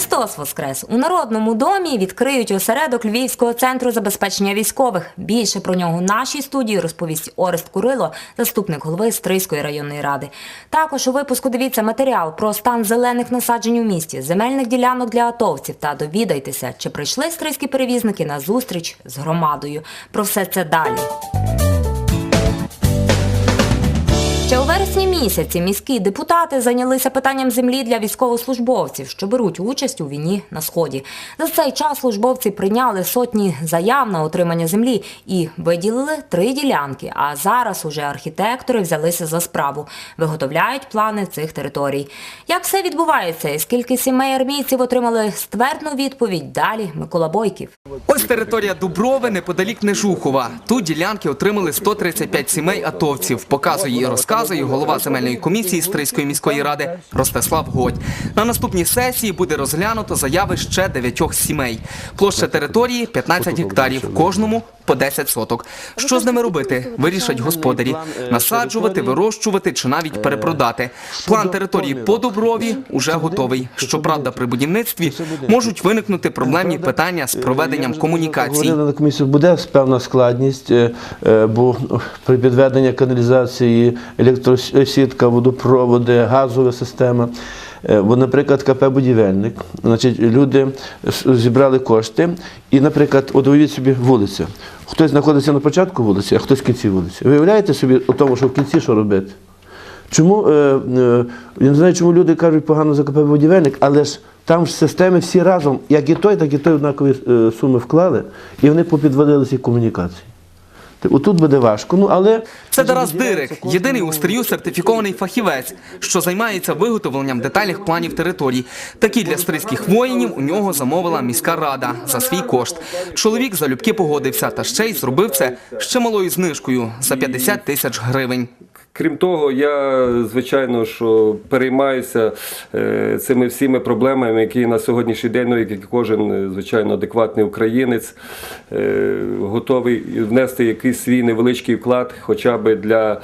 Христос Воскрес! У Народному домі відкриють осередок Львівського центру забезпечення військових. Більше про нього в нашій студії розповість Орест Курило, заступник голови Стрийської районної ради. Також у випуску дивіться матеріал про стан зелених насаджень у місті, земельних ділянок для атовців та довідайтеся, чи прийшли стрийські перевізники на зустріч з громадою. Про все це далі. Ще у вересні місяці міські депутати зайнялися питанням землі для військовослужбовців, що беруть участь у війні на сході. За цей час службовці прийняли сотні заяв на отримання землі і виділили три ділянки. А зараз уже архітектори взялися за справу, виготовляють плани цих територій. Як все відбувається і скільки сімей армійців отримали ствердну відповідь? Далі Микола Бойків. Ось територія Дуброви неподалік Нежухова. Тут ділянки отримали 135 сімей атовців. Показує і розказує голова земельної комісії Стрийської міської ради Ростислав Годь. На наступній сесії буде розглянуто заяви ще дев'ятьох сімей. Площа території 15 гектарів, кожному по 10 соток. Що з ними робити? Вирішать господарі. Насаджувати, вирощувати чи навіть перепродати. План території по Дуброві уже готовий. Щоправда, при будівництві можуть виникнути проблемні питання з проведенням комунікацій. На комісію, буде певна складність, е, е, бо при підведенні каналізації, електросітка, водопроводи, газова система. Е, Бо, наприклад, КП будівельник, значить, люди зібрали кошти, і, наприклад, от собі вулиця. Хтось знаходиться на початку вулиці, а хтось в кінці вулиці. Виявляєте собі у тому, що в кінці що робити? Чому е, е, я не знаю, чому люди кажуть погано за КП будівельник, але ж там ж системи всі разом, як і той, так і той однакові суми вклали, і вони попідвалилися комунікації. Отут буде важко. Ну але Це Тарас Дирик, єдиний у стрію сертифікований фахівець, що займається виготовленням детальних планів територій. Такі для стрийських воїнів у нього замовила міська рада за свій кошт. Чоловік залюбки погодився та ще й зробив це ще малою знижкою за 50 тисяч гривень. Крім того, я звичайно що переймаюся е, цими всіми проблемами, які на сьогоднішній день, ну як кожен е, звичайно адекватний українець, е, готовий внести якийсь свій невеличкий вклад, хоча б для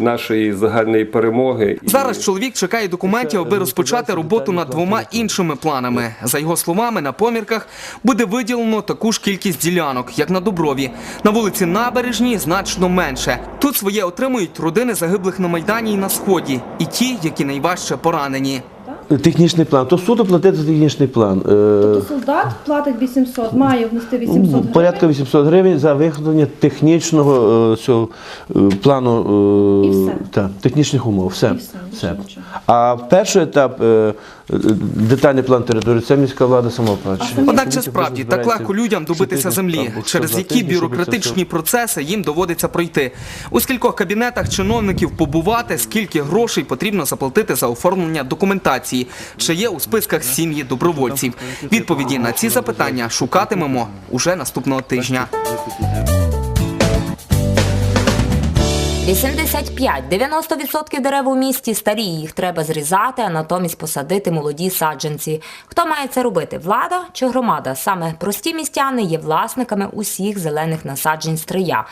нашої загальної перемоги. Зараз чоловік чекає документів, аби розпочати роботу над двома іншими планами. За його словами, на помірках буде виділено таку ж кількість ділянок, як на Дуброві. На вулиці Набережній значно менше. Тут своє отримують родини загиблих на майдані і на сході, і ті, які найважче поранені. Технічний план, то суду платити за технічний план. Е, Тобто солдат платить 800, має внести 800 гривень. Ну, Порядка 800 гривень за виготовлення технічного е, цього е, плану І все. та, технічних умов. Все. І все, все. А перший етап детальний план території це міська влада самоплачує. Однак чи справді так легко людям добитися землі, через які бюрократичні процеси їм доводиться пройти. У скількох кабінетах чиновників побувати, скільки грошей потрібно заплатити за оформлення документації, чи є у списках сім'ї добровольців. Відповіді на ці запитання шукатимемо уже наступного тижня. 85-90% дерев у місті старі, їх треба зрізати, а натомість посадити молоді саджанці. Хто має це робити? Влада чи громада? Саме прості містяни є власниками усіх зелених насаджень стрия.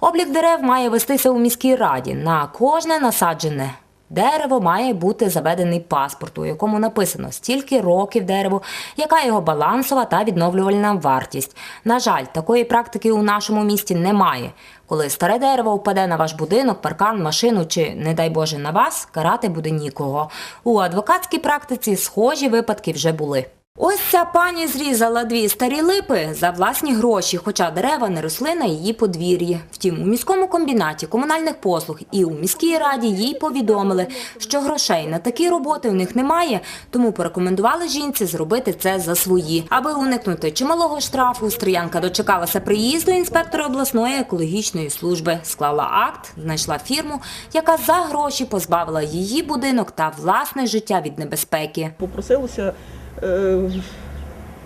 Облік дерев має вестися у міській раді. На кожне насаджене Дерево має бути заведений паспорт, у якому написано стільки років дереву, яка його балансова та відновлювальна вартість. На жаль, такої практики у нашому місті немає. Коли старе дерево впаде на ваш будинок, паркан, машину чи, не дай Боже, на вас, карати буде нікого. У адвокатській практиці схожі випадки вже були. Ось ця пані зрізала дві старі липи за власні гроші, хоча дерева не росли на її подвір'ї. Втім, у міському комбінаті комунальних послуг і у міській раді їй повідомили, що грошей на такі роботи у них немає, тому порекомендували жінці зробити це за свої. Аби уникнути чималого штрафу, Стріянка дочекалася приїзду інспектора обласної екологічної служби, склала акт, знайшла фірму, яка за гроші позбавила її будинок та власне життя від небезпеки. попросилося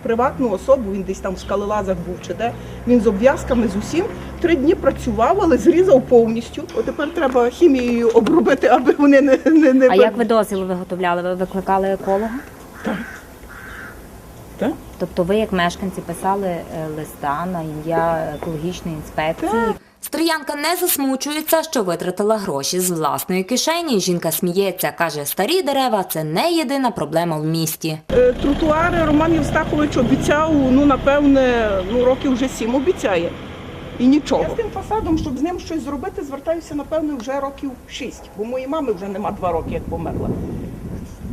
приватну особу, він десь там в скалелазах був чи де. Він з обв'язками з усім три дні працював, але зрізав повністю. От тепер треба хімією обробити, аби вони не, не, не А як ви дозвіл виготовляли? Ви викликали еколога? Так. Тобто ви, як мешканці, писали е, листа на ім'я екологічної інспекції? Стріянка не засмучується, що витратила гроші з власної кишені. Жінка сміється, каже, старі дерева це не єдина проблема в місті. Е, Тротуари Роман Євстахович обіцяв, ну напевне, ну років вже сім обіцяє. І нічого. Я з тим фасадом, щоб з ним щось зробити, звертаюся, напевне, вже років шість, бо моєї мами вже нема два роки, як померла.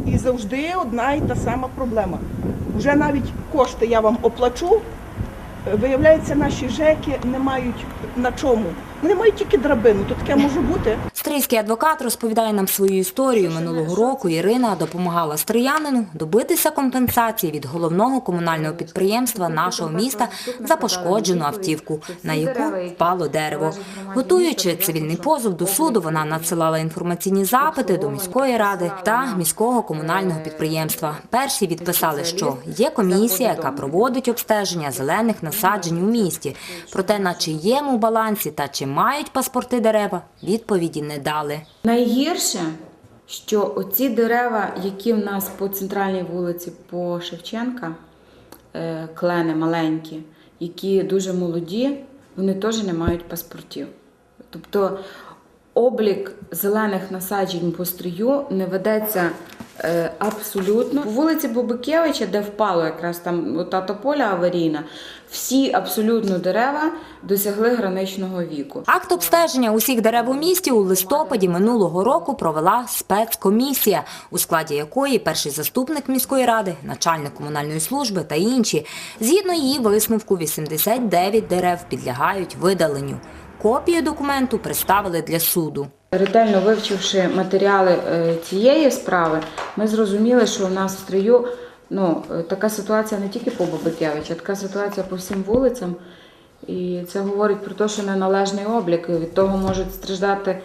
І завжди одна і та сама проблема. Вже навіть кошти я вам оплачу. Виявляється, наші ЖЕКи не мають на чому. Мають тільки драбину, то таке може бути. Стрийський адвокат розповідає нам свою історію. Минулого року Ірина допомагала стріянину добитися компенсації від головного комунального підприємства нашого міста за пошкоджену автівку, на яку впало дерево. Готуючи цивільний позов до суду, вона надсилала інформаційні запити до міської ради та міського комунального підприємства. Перші відписали, що є комісія, яка проводить обстеження зелених насаджень у місті. Проте на чиєму балансі та чи мають паспорти дерева, відповіді не дали. Найгірше, що оці дерева, які в нас по центральній вулиці по Шевченка, е, клени маленькі, які дуже молоді, вони теж не мають паспортів. Тобто облік зелених насаджень по стрію не ведеться абсолютно. По вулиці Бубикевича, де впало якраз там ота тополя аварійна, всі абсолютно дерева досягли граничного віку. Акт обстеження усіх дерев у місті у листопаді минулого року провела спецкомісія, у складі якої перший заступник міської ради, начальник комунальної служби та інші. Згідно її висновку, 89 дерев підлягають видаленню. Копію документу представили для суду. Ретельно вивчивши матеріали е, цієї справи, ми зрозуміли, що в нас в стрию ну, е, така ситуація не тільки по Бабикевичу, а така ситуація по всім вулицям. І це говорить про те, що неналежний облік. Від того можуть страждати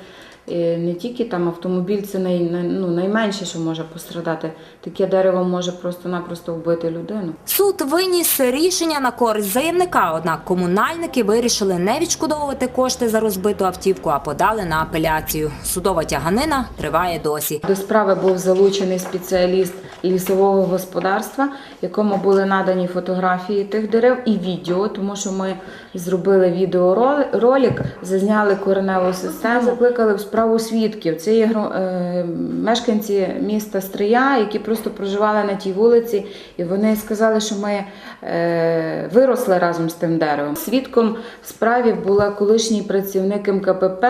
не тільки там автомобіль, це най, ну, найменше, що може пострадати. Таке дерево може просто-напросто вбити людину. Суд виніс рішення на користь заявника, однак комунальники вирішили не відшкодовувати кошти за розбиту автівку, а подали на апеляцію. Судова тяганина триває досі. До справи був залучений спеціаліст лісового господарства, якому були надані фотографії тих дерев і відео, тому що ми зробили відеоролик, зазняли кореневу систему, закликали в справу свідків. Це є е, мешканці міста Стрия, які просто проживали на тій вулиці, і вони сказали, що ми е, виросли разом з тим деревом. Свідком справі була колишній працівник МКПП.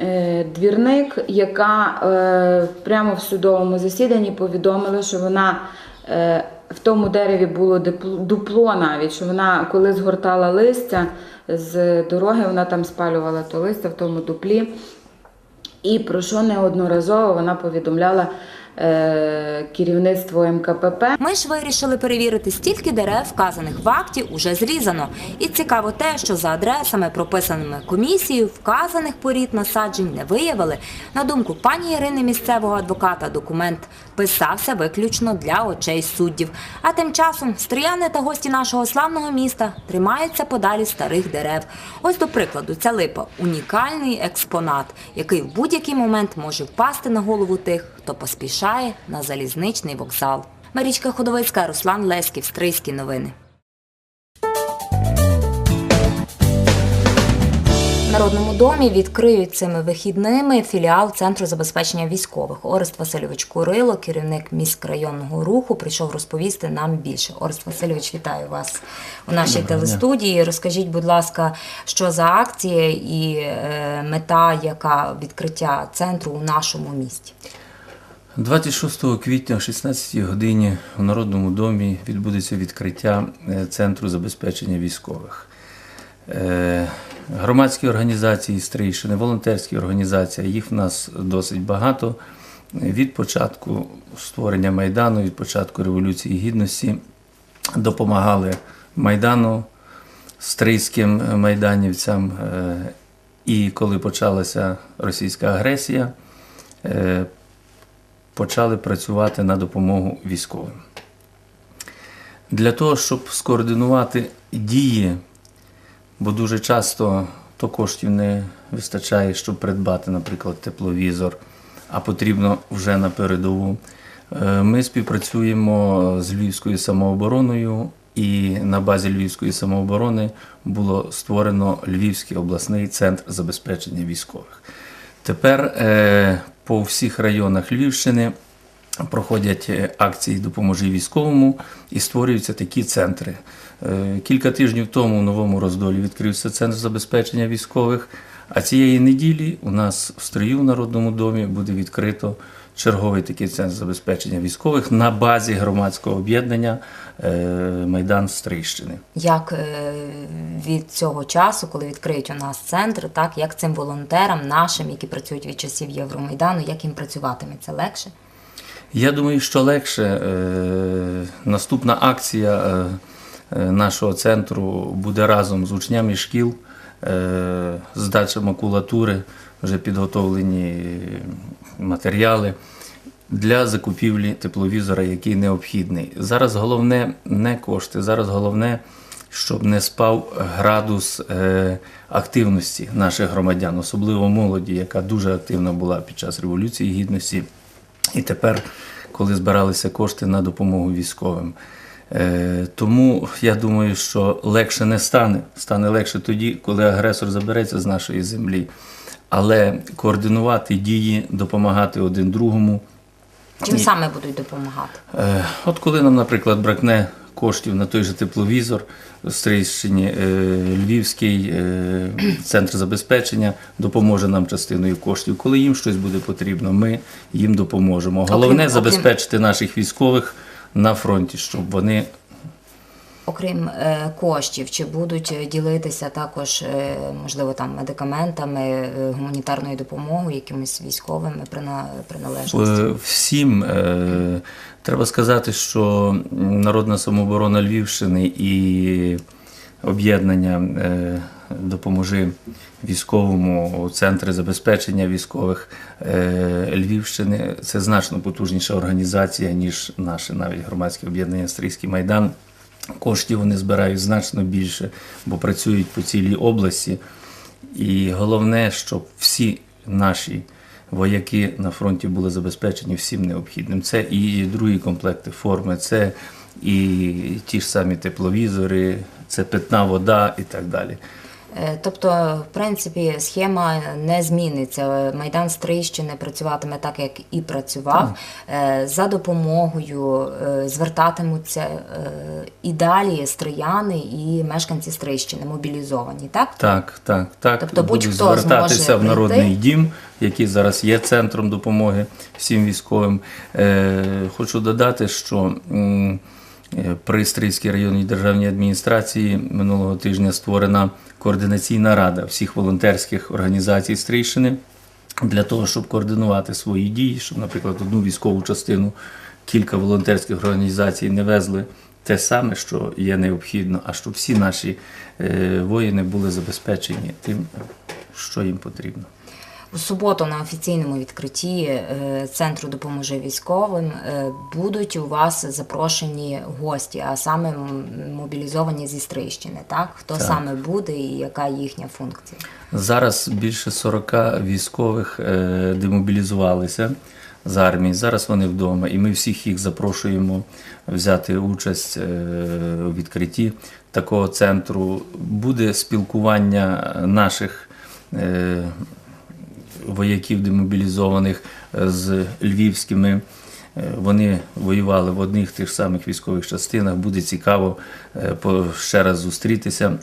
Е, Двірник, яка прямо в судовому засіданні повідомила, що вона в тому дереві було дупло навіть, що вона коли згортала листя з дороги, вона там спалювала то листя в тому дуплі. І про що неодноразово вона повідомляла е, керівництво МКПП. Ми ж вирішили перевірити, стільки дерев, вказаних в акті, уже зрізано. І цікаво те, що за адресами, прописаними комісією, вказаних порід насаджень не виявили. На думку пані Ірини, місцевого адвоката, документ писався виключно для очей суддів. А тим часом стріяни та гості нашого славного міста тримаються подалі старих дерев. Ось до прикладу, ця липа унікальний експонат, який в будь-який момент може впасти на голову тих, хто поспішає на залізничний вокзал. Марічка Ходовицька, Руслан Леськів, Стрийські новини. Народному домі відкриють цими вихідними філіал Центру забезпечення військових. Орест Васильович Курило, керівник міськрайонного руху, прийшов розповісти нам більше. Орест Васильович, вітаю вас у нашій телестудії. Розкажіть, будь ласка, що за акція і е, мета, яка відкриття центру у нашому місті? 26 квітня о 16 годині у Народному домі відбудеться відкриття е, Центру забезпечення військових. Е, Громадські організації Стрийщини, волонтерські організації, їх в нас досить багато. Від початку створення Майдану, від початку Революції Гідності допомагали Майдану, стрийським майданівцям. Е, І коли почалася російська агресія, е, почали працювати на допомогу військовим. Для того, щоб скоординувати дії, бо дуже часто то коштів не вистачає, щоб придбати, наприклад, тепловізор, а потрібно вже на передову. е, Ми співпрацюємо з Львівською самообороною і на базі Львівської самооборони було створено Львівський обласний центр забезпечення військових. Тепер е, по всіх районах Львівщини проходять е, акції Допоможи військовому і створюються такі центри. Е, Кілька тижнів тому у новому роздолі відкрився центр забезпечення військових. А цієї неділі у нас в Стрию в Народному домі буде відкрито черговий такий центр забезпечення військових на базі громадського об'єднання е, Майдан Стрийщини. Як від цього часу, коли відкриють у нас центр, так як цим волонтерам нашим, які працюють від часів Євромайдану, як їм працюватиметься легше? Я думаю, що легше. Е, наступна акція е, е, нашого центру буде разом з учнями шкіл, здача макулатури, вже підготовлені матеріали для закупівлі тепловізора, який необхідний. Зараз головне не кошти, зараз головне, щоб не спав градус активності наших громадян, особливо молоді, яка дуже активна була під час Революції Гідності. І тепер, коли збиралися кошти на допомогу військовим. Е, тому я думаю, що легше не стане. Стане легше тоді, коли агресор забереться з нашої землі. Але координувати дії, допомагати один другому. Чим саме будуть допомагати? Е, От коли нам, наприклад, бракне коштів на той же тепловізор в Стрийщині, е, Львівський е, центр забезпечення допоможе нам частиною коштів. Коли їм щось буде потрібно, ми їм допоможемо. Головне забезпечити наших військових на фронті, щоб вони Окрім е, коштів, чи будуть е, ділитися також, е, можливо, там медикаментами, гуманітарною допомогою, якимись військовими прина- приналежностями? Е, Всім треба сказати, що Народна самооборона Львівщини і об'єднання допоможи військовому центрі забезпечення військових Львівщини це значно потужніша організація, ніж наше навіть громадське об'єднання Стрийський майдан. Коштів вони збирають значно більше, бо працюють по цілій області. І головне, щоб всі наші вояки на фронті були забезпечені всім необхідним. Це і другі комплекти форми, це і ті ж самі тепловізори, це питна вода і так далі. Е, Тобто, в принципі, схема не зміниться. Майдан Стрийщини працюватиме так, як і працював. Е, За допомогою е, звертатимуться і далі стрияни і мешканці Стрийщини мобілізовані, так? Так, так, так. Тобто Будуть будь-хто звертатися зможе в народний прийти? дім, який зараз є центром допомоги всім військовим. Хочу додати, що при Стрийській районній державній адміністрації минулого тижня створена координаційна рада всіх волонтерських організацій Стрийщини для того, щоб координувати свої дії, щоб, наприклад, одну військову частину кілька волонтерських організацій не везли те саме, що є необхідно, а щоб всі наші е, воїни були забезпечені тим, що їм потрібно. У суботу на офіційному відкритті е, центру допомоги військовим е, будуть у вас запрошені гості, а саме мобілізовані зі Стрийщини. Так хто Так. саме буде і яка їхня функція? Зараз більше 40 військових е, демобілізувалися з армії. Зараз вони вдома, і ми всіх їх запрошуємо взяти участь у відкритті такого центру. Буде спілкування наших. Вояків демобілізованих е, з львівськими. Е, Вони воювали в одних тих самих військових частинах. Буде цікаво е, ще раз зустрітися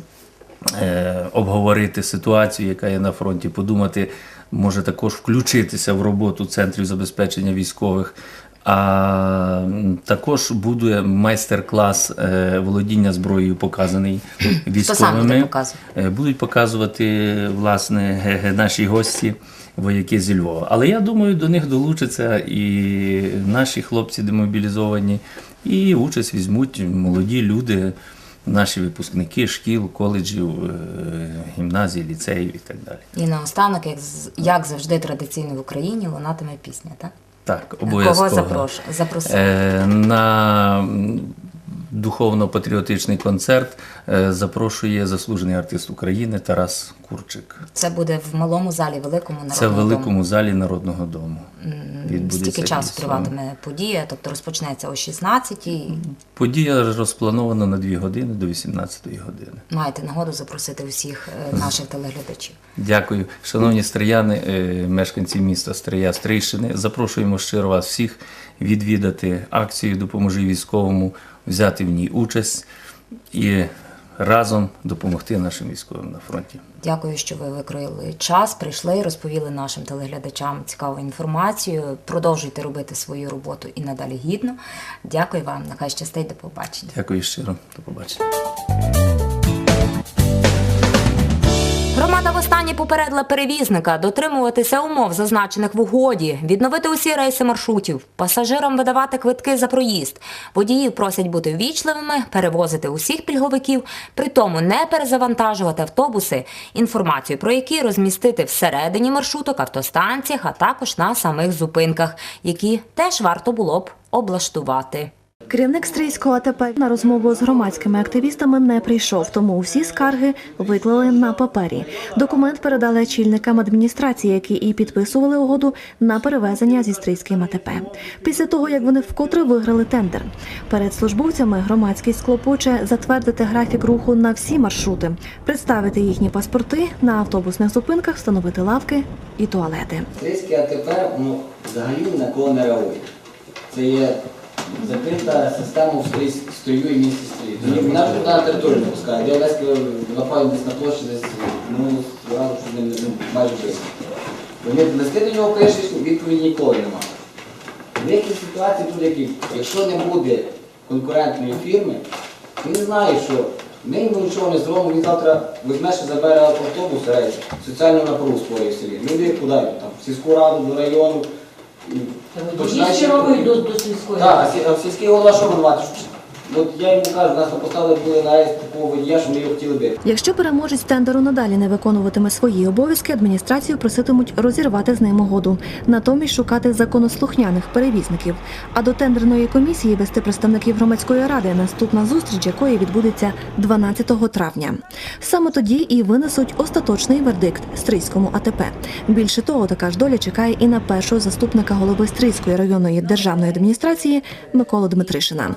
обговорити ситуацію, яка є на фронті, подумати, може також включитися в роботу центрів забезпечення військових. А також буде майстер-клас е, володіння зброєю, показаний військовими. Е, Будуть показувати власне наші гості, вояки зі Львова. Але я думаю, до них долучаться і наші хлопці демобілізовані, і участь візьмуть молоді люди, наші випускники шкіл, коледжів, е, гімназій, ліцеїв і так далі. І наостанок, як, як завжди традиційно в Україні, лунатиме пісня, так? Так, Кого обов'язково. запрош... запросили? Е, на духовно-патріотичний концерт е, запрошує заслужений артист України Тарас Курчик. Це буде в малому залі, великому народному Це в дому. залі Народного дому. Скільки часу триватиме подія? Тобто розпочнеться о 16-й. Подія розпланована на 2 години до 18-ї години. Маєте нагоду запросити усіх е, наших телеглядачів. Дякую, шановні стрияни, е, мешканці міста Стрия Стрийщини. Запрошуємо щиро вас всіх відвідати акцію Допоможи військовому, взяти в ній участь і разом допомогти нашим військовим на фронті. Дякую, що ви викроїли час, прийшли, розповіли нашим телеглядачам цікаву інформацію. Продовжуйте робити свою роботу і надалі гідно. Дякую вам. Нехай щастить. До побачення. Дякую щиро. До побачення. Громада востаннє попередила перевізника дотримуватися умов, зазначених в угоді, відновити усі рейси маршрутів, пасажирам видавати квитки за проїзд. Водіїв просять бути ввічливими, перевозити усіх пільговиків, при тому не перезавантажувати автобуси, інформацію про які розмістити всередині маршруток, автостанціях, а також на самих зупинках, які теж варто було б облаштувати. Керівник стрийського АТП на розмову з громадськими активістами не прийшов, тому всі скарги виклали на папері. Документ передали очільникам адміністрації, які і підписували угоду на перевезення зі стрийським АТП. Після того, як вони вкотре виграли тендер. Перед службовцями громадськість клопоче затвердити графік руху на всі маршрути, представити їхні паспорти на автобусних зупинках, встановити лавки і туалети. Стрийське АТП ну, взагалі на кого не реагує. Це є закрита система в строю і місті стрій. Тоді вона вже на територію не пускає. Я Олеська напав десь на площі, десь ну, зразу що не, ну, майже близько. Вони листи до нього пишеш, відповіді ніколи немає. Деякі ситуації тут які, якщо не буде конкурентної фірми, він знає, що ми йому нічого не зробимо, він завтра візьме і забере автобус рейс, соціальну напругу створює в селі. Люди куди йдуть? Там, в сільську раду, до району. І починаєш- до, до сільської. Так, а сі- а сільський голова що винувати? От я йому кажу, нас поставили були на рейс такого водія, що ми його хотіли бити. Якщо переможець тендеру надалі не виконуватиме свої обов'язки, адміністрацію проситимуть розірвати з ним угоду, натомість шукати законослухняних перевізників. А до тендерної комісії вести представників громадської ради, наступна зустріч якої відбудеться 12 травня. Саме тоді і винесуть остаточний вердикт Стрийському АТП. Більше того, така ж доля чекає і на першого заступника голови Стрийської районної державної адміністрації Миколу Дмитришина.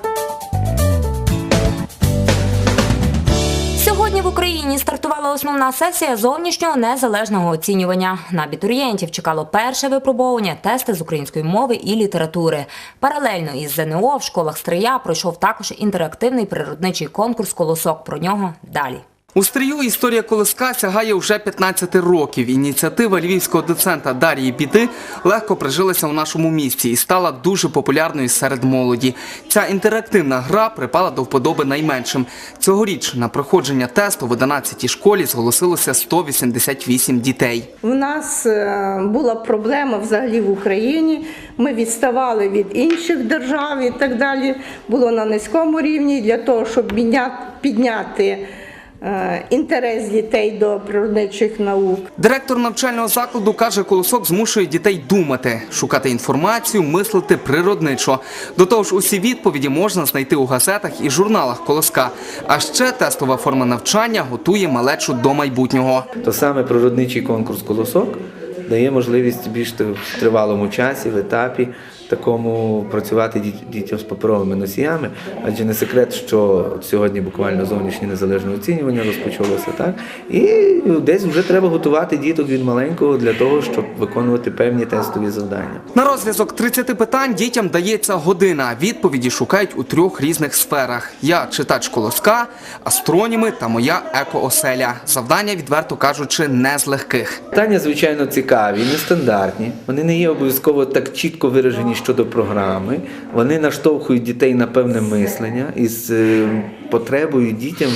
Сьогодні в Україні стартувала основна сесія зовнішнього незалежного оцінювання. На абітурієнтів чекало перше випробовування, тести з української мови і літератури. Паралельно із ЗНО в школах Стрия пройшов також інтерактивний природничий конкурс Колосок. Про нього далі. У стрію історія колоска сягає вже 15 років. Ініціатива львівського доцента Дарії Біди легко прижилася у нашому місті і стала дуже популярною серед молоді. Ця інтерактивна гра припала до вподоби найменшим. Цьогоріч на проходження тесту в 11-й школі зголосилося 188 дітей. У нас е, була проблема взагалі в Україні. Ми відставали від інших держав і так далі. Було на низькому рівні для того, щоб підняти інтерес дітей до природничих наук. Директор навчального закладу каже, колосок змушує дітей думати, шукати інформацію, мислити природничо. До того ж, усі відповіді можна знайти у газетах і журналах колоска. А ще тестова форма навчання готує малечу до майбутнього. То саме природничий конкурс колосок дає можливість більш в тривалому часі, в етапі такому працювати дітям з паперовими носіями, адже не секрет, що сьогодні буквально зовнішнє незалежне оцінювання розпочалося, так? І десь вже треба готувати діток від маленького для того, щоб виконувати певні тестові завдання. На розв'язок 30 питань дітям дається година. Відповіді шукають у трьох різних сферах: я читач колоска, астроніми та моя екооселя. Завдання, відверто кажучи, не з легких. Питання, звичайно, цікаві, нестандартні. Вони не є обов'язково так чітко виражені щодо програми. Вони наштовхують дітей на певне мислення із е, потребою дітям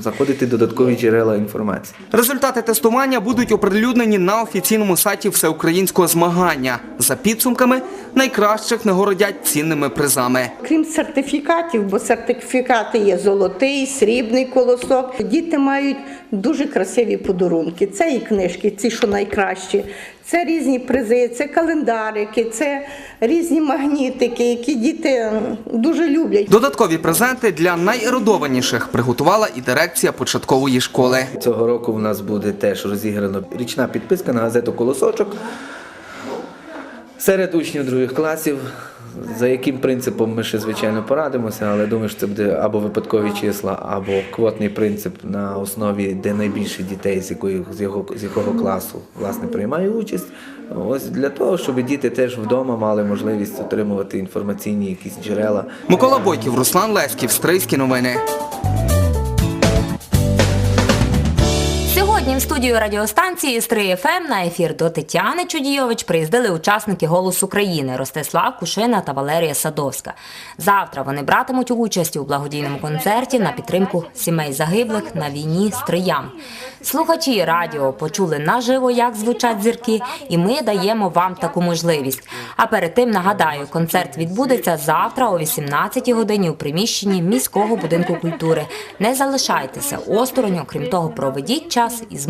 знаходити додаткові джерела інформації. Результати тестування будуть оприлюднені на офіційному сайті всеукраїнського змагання. За підсумками найкращих нагородять цінними призами. Крім сертифікатів, бо сертифікати є золотий, срібний колосок. Діти мають дуже красиві подарунки. Це і книжки, ці, що найкращі. Це різні призи, це календарики, це різні магнітики, які діти дуже люблять. Додаткові презенти для найерудованіших приготувала і дирекція початкової школи. Цього року в нас буде теж розіграно річна підписка на газету Колосочок серед учнів других класів. За яким принципом ми ще звичайно порадимося, але думаю, що це буде або випадкові числа, або квотний принцип на основі, де найбільше дітей, з якої з його з якого класу власне приймає участь. Ось для того, щоб діти теж вдома мали можливість отримувати інформаційні якісь джерела. Микола Бойків, Руслан Леськів, Стрийські новини. Студію радіостанції Стрий ФМ на ефір до Тетяни Чудійович приїздили учасники «Голос України» Ростислав Кушина та Валерія Садовська. Завтра вони братимуть участь у благодійному концерті на підтримку сімей загиблих на війні з Троям. Слухачі радіо почули наживо, як звучать зірки, і ми даємо вам таку можливість. А перед тим нагадаю, концерт відбудеться завтра о 18 годині у приміщенні міського будинку культури. Не залишайтеся осторонь, окрім того, проведіть час із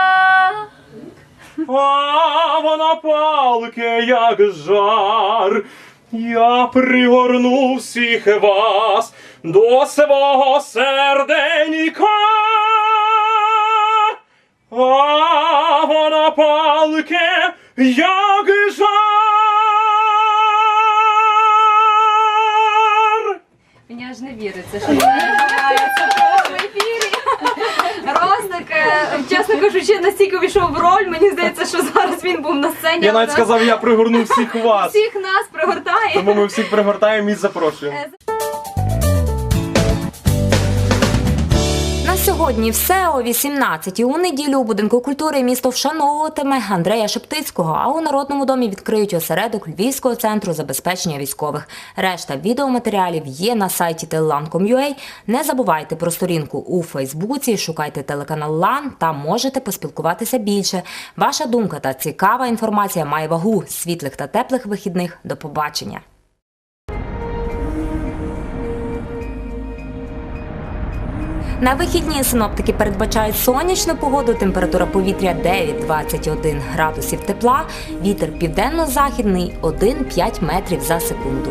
А вона палке, як жар. Я пригорну всіх вас до свого серденька. А вона палке, як кажучи, настільки війшов в роль, мені здається, що зараз він був на сцені. Я навіть сказав, я пригорну всіх вас. всіх нас пригортає. Тому ми всіх пригортаємо і запрошуємо. Сьогодні все о 18 у неділю у будинку культури місто вшановуватиме Андрея Шептицького. А у народному домі відкриють осередок Львівського центру забезпечення військових. Решта відеоматеріалів є на сайті telan.com.ua. Не забувайте про сторінку у Фейсбуці, шукайте телеканал Лан та можете поспілкуватися більше. Ваша думка та цікава інформація має вагу світлих та теплих вихідних. До побачення. На вихідні синоптики передбачають сонячну погоду, температура повітря 9-21 градусів тепла, вітер південно-західний 1-5 метрів за секунду.